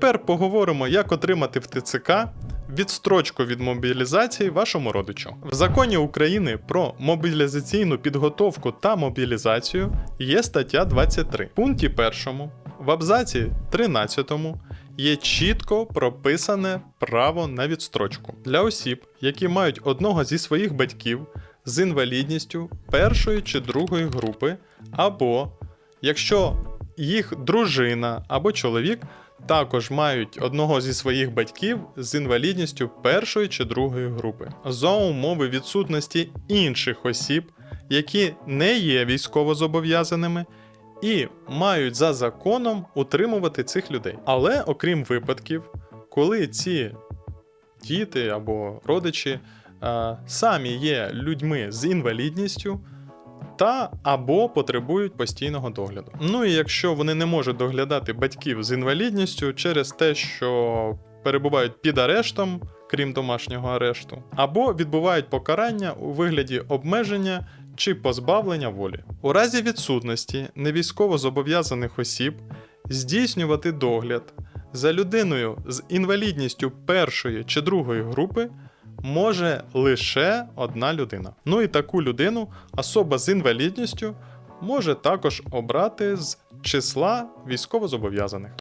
тепер поговоримо, як отримати в ТЦК відстрочку від мобілізації вашому родичу. В законі України про мобілізаційну підготовку та мобілізацію є стаття 23. В пункті 1 в абзаці 13 є чітко прописане право на відстрочку для осіб, які мають одного зі своїх батьків з інвалідністю першої чи другої групи, або якщо їх дружина або чоловік також мають одного зі своїх батьків з інвалідністю першої чи другої групи, за умови відсутності інших осіб, які не є військовозобов'язаними і мають за законом утримувати цих людей. Але окрім випадків, коли ці діти або родичі е, самі є людьми з інвалідністю. Та або потребують постійного догляду. Ну і якщо вони не можуть доглядати батьків з інвалідністю через те, що перебувають під арештом, крім домашнього арешту, або відбувають покарання у вигляді обмеження чи позбавлення волі. У разі відсутності невійськово зобов'язаних осіб здійснювати догляд за людиною з інвалідністю першої чи другої групи може лише одна людина. Ну і таку людину особа з інвалідністю може також обрати з числа військовозобов'язаних.